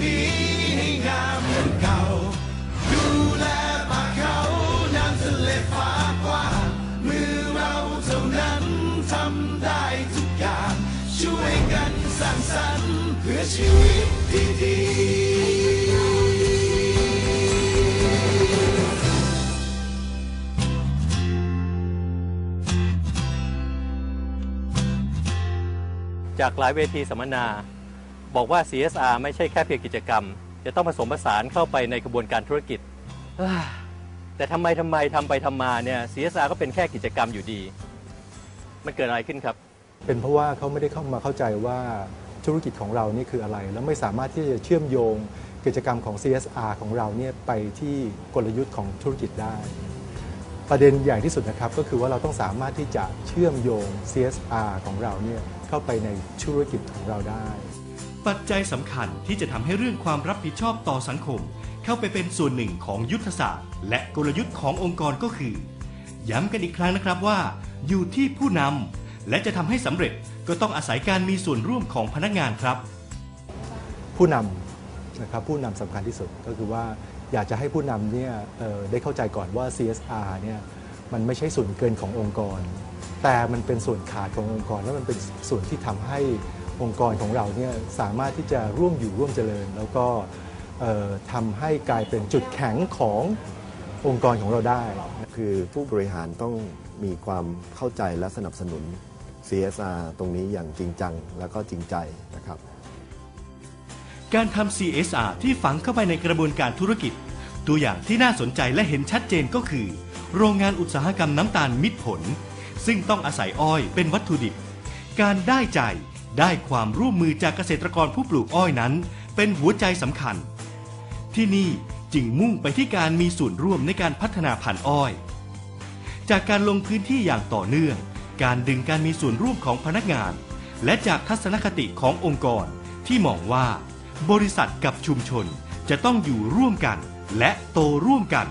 มีให้งามเหมือนเก่า ดูแลป่าเขาน้ำทะเลฟ้ากว้างมือเราเท่านั้นทำได้ทุกอย่าง ช่วยกันสร้างสรรค์เพื่อชีวิตที่ดีจากหลายเวทีสัมมนา บอกว่า CSR ไม่ใช่แค่เพียงกิจกรรม จะต้องผสมผสานเข้าไปในกระบวนการธุรกิจ แต่ทำไมทำไมทำไปทำมาเนี่ย CSR ก็เป็นแค่กิจกรรมอยู่ดี มันเกิดอะไรขึ้นครับ เป็นเพราะว่าเขาไม่ได้เข้ามาเข้าใจว่าธุรกิจของเรานี่คืออะไร แล้วไม่สามารถที่จะเชื่อมโยงกิจกรรมของ CSR ของเราเนี่ยไปที่กลยุทธ์ของธุรกิจได้ ประเด็นใหญ่ที่สุดนะครับก็คือว่าเราต้องสามารถที่จะเชื่อมโยง CSR ของเราเนี่ยเข้าไปในธุรกิจของเราได้ ปัจจัยสำคัญที่จะทำให้เรื่องความรับผิดชอบต่อสังคม เข้าไปเป็นส่วนหนึ่งของยุทธศาสตร์ และกลยุทธ์ขององค์กรก็คือ ย้ำกันอีกครั้งนะครับว่า อยู่ที่ผู้นำและจะทำให้สำเร็จก็ต้องอาศัยการมีส่วนร่วมของพนักงานครับ ผู้นำนะครับผู้นำสำคัญที่สุดก็คือว่าอยากจะให้ผู้นำเนี่ยได้เข้าใจก่อนว่า CSR เนี่ยมันไม่ใช่ส่วนเกินขององค์กร แต่มันเป็นส่วนขาดขององค์กร และมันเป็นส่วนที่ทำให้ องค์กรของเราเนี่ยสามารถที่จะร่วมอยู่ร่วมเจริญ แล้วก็เอ่อทำให้กลายเป็นจุดแข็งขององค์กรของเราได้ คือผู้บริหารต้องมีความเข้าใจและสนับสนุน CSR ตรงนี้อย่างจริงจังแล้วก็จริงใจนะครับ การทำ CSR ที่ฝังเข้าไปในกระบวนการธุรกิจ ตัวอย่างที่น่าสนใจและเห็นชัดเจนก็คือ โรงงานอุตสาหกรรมน้ำตาลมิตรผล ซึ่งต้องอาศัยอ้อยเป็นวัตถุดิบ การได้ใจ ได้ความร่วมมือจากเกษตรกรผู้ปลูกอ้อยนั้น เป็นหัวใจสำคัญ ที่นี่จึงมุ่งไปที่การมีส่วนร่วมในการพัฒนาพันธุ์อ้อย จากการลงพื้นที่อย่างต่อเนื่อง การดึงการมีส่วนร่วมของพนักงาน และจากทัศนคติขององค์กรที่มองว่า บริษัทกับชุมชนจะต้องอยู่ร่วมกันและโตร่วมกัน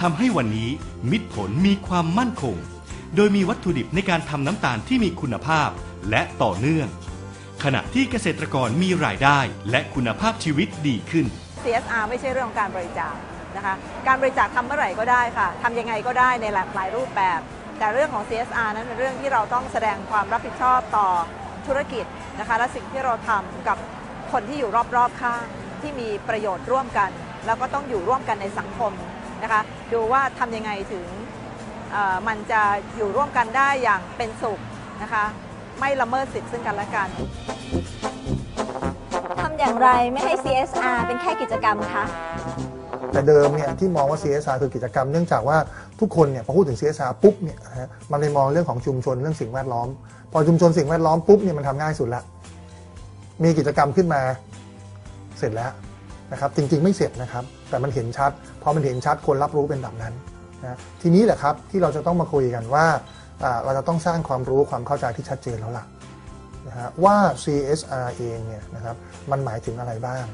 ทำให้วันนี้มิตรผลมีความมั่นคง โดยมีวัตถุดิบในการทำน้ำตาลที่มีคุณภาพและต่อเนื่อง ขณะที่เกษตรกรมีรายได้ และคุณภาพชีวิตดีขึ้น CSR ไม่ใช่เรื่องของการบริจาคนะคะการบริจาคทำเมื่อไหร่ก็ได้ค่ะทำยังไงก็ได้ในหลากหลายรูปแบบ แต่เรื่องของ CSR นั้นเป็นเรื่องที่เราต้องแสดงความรับผิดชอบต่อธุรกิจนะคะและสิ่งที่เราทำกับคนที่อยู่รอบๆข้างที่มีประโยชน์ร่วมกัน แล้วก็ต้องอยู่ร่วมกันในสังคมนะคะดูว่าทำยังไงถึงมันจะอยู่ร่วมกันได้อย่างเป็นสุขนะคะ ไม่ละเมิดสิทธิ์ซึ่งกันและกัน ทำอย่างไรไม่ให้ CSR เป็นแค่กิจกรรมคะ แต่เดิมเนี่ยที่มองว่า CSR คือกิจกรรม เนื่องจากว่าทุกคนเนี่ยพอพูดถึง CSR ปุ๊บเนี่ยนะฮะมันเลยมองเรื่องของชุมชนเรื่องสิ่งแวดล้อม พอชุมชนสิ่งแวดล้อมปุ๊บเนี่ยมันทำง่ายสุดละมีกิจกรรมขึ้นมาเสร็จแล้วนะครับจริงๆไม่เสร็จนะครับ แต่มันเห็นชัดพอมันเห็นชัดคนรับรู้เป็นแบบนั้นนะทีนี้แหละครับที่เราจะต้องมาคุยกันว่าอ่า เราจะต้องสร้างความรู้ความเข้าใจที่ชัดเจนแล้วล่ะนะฮะว่า CSR เองเนี่ยนะครับมันหมายถึงอะไรบ้าง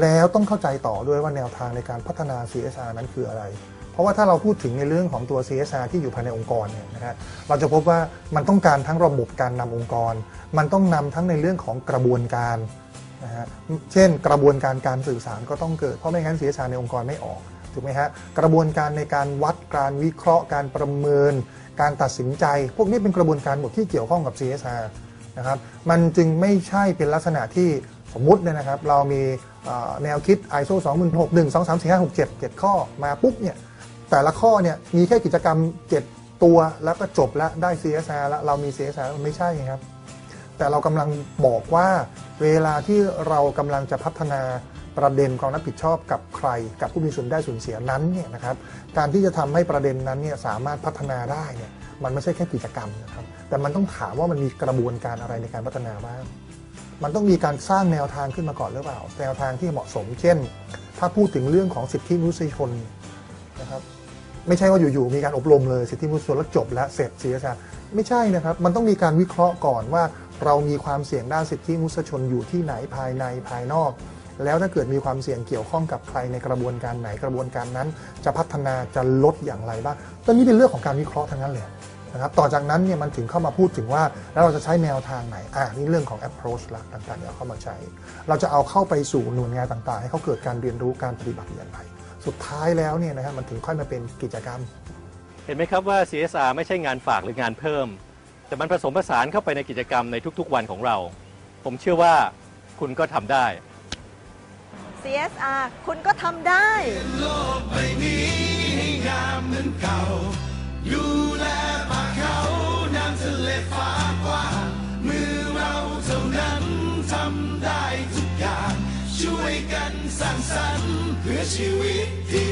แล้วต้องเข้าใจต่อด้วยว่าแนวทางในการพัฒนา CSR นั้นคืออะไร เพราะว่าถ้าเราพูดถึงในเรื่องของตัว CSR ที่อยู่ภายในองค์กรเนี่ยนะฮะเราจะพบว่ามันต้องการทั้งระบบการนำองค์กร มันต้องนำทั้งในเรื่องของกระบวนการนะฮะเช่น กระบวนการการสื่อสารก็ต้องเกิดเพราะไม่งั้น CSR ในองค์กรไม่ออกถูกไหมฮะกระบวนการในการวัดการวิเคราะห์การประเมิน การตัดสินใจ พวกนี้เป็นกระบวนการหมดที่เกี่ยวข้องกับ CSR นะครับมันจึงไม่ใช่เป็นลักษณะที่สมมุติเนี่ยนะครับ เรามีแนวคิด ISO 2 6 1 2 3 4 5 6 7 7 ข้อมาปุ๊บเนี่ยแต่ละข้อเนี่ยมีแค่กิจกรรม 7 ตัวแล้วก็จบแล้วได้ CSR แล้วเรามี CSR ไม่ใช่ครับ แต่เรากำลังบอกว่าเวลาที่เรากำลังจะพัฒนา ประเด็นความรับผิดชอบกับใคร กับผู้มีส่วนได้ส่วนเสียนั้นเนี่ยนะครับการที่จะทำให้ประเด็นนั้นเนี่ยสามารถพัฒนาได้เนี่ยมันไม่ใช่แค่กิจกรรมนะครับแต่มันต้องถามว่ามันมีกระบวนการอะไรในการพัฒนาบ้างมันต้องมีการสร้างแนวทางขึ้นมาก่อนหรือเปล่า แนวทางที่เหมาะสม เช่น ถ้าพูดถึงเรื่องของสิทธิมนุษยชนนะครับไม่ใช่ว่าอยู่ๆมีการอบรมเลยสิทธิมนุษยชนแล้วจบแล้วเสร็จเสียชาไม่ใช่นะครับ มันต้องมีการวิเคราะห์ก่อนว่า เรามีความเสี่ยงด้านสิทธิมนุษยชนอยู่ที่ไหนภายในภายนอก แล้วถ้าเกิดมีความเสี่ยงเกี่ยวข้องกับใครในกระบวนการไหนกระบวนการนั้น จะพัฒนาจะลดอย่างไรบ้างตอนนี้เป็นเรื่องของการวิเคราะห์ทั้งนั้นเลยนะครับต่อจากนั้นเนี่ยมันถึงเข้ามาพูดถึงว่า แล้วเราจะใช้แนวทางไหนอะนี่เรื่องของ approach ละต่างๆเดี๋ยวเข้ามาใช้ เราจะเอาเข้าไปสู่หน่วยงานต่างๆ ให้เขาเกิดการเรียนรู้การปฏิบัติอย่างไรสุดท้ายแล้วเนี่ยนะฮะมันถึงค่อยมาเป็นกิจกรรม เห็นไหมครับว่า CSR ไม่ใช่งานฝากหรืองานเพิ่ม แต่มันผสมผสานเข้าไปในกิจกรรมในทุกๆวันของเรา ผมเชื่อว่าคุณก็ทำได้ CSR คุณก็ทำได้ โลกใบนี้ให้งามเหมือนเก่า อยู่แลป่าเขาน้ำทะเลฟ้ากว้างมือเราเท่านั้นทำได้ทุกอย่าง ช่วยกันสร้างสรรค์เพื่อชีวิตที่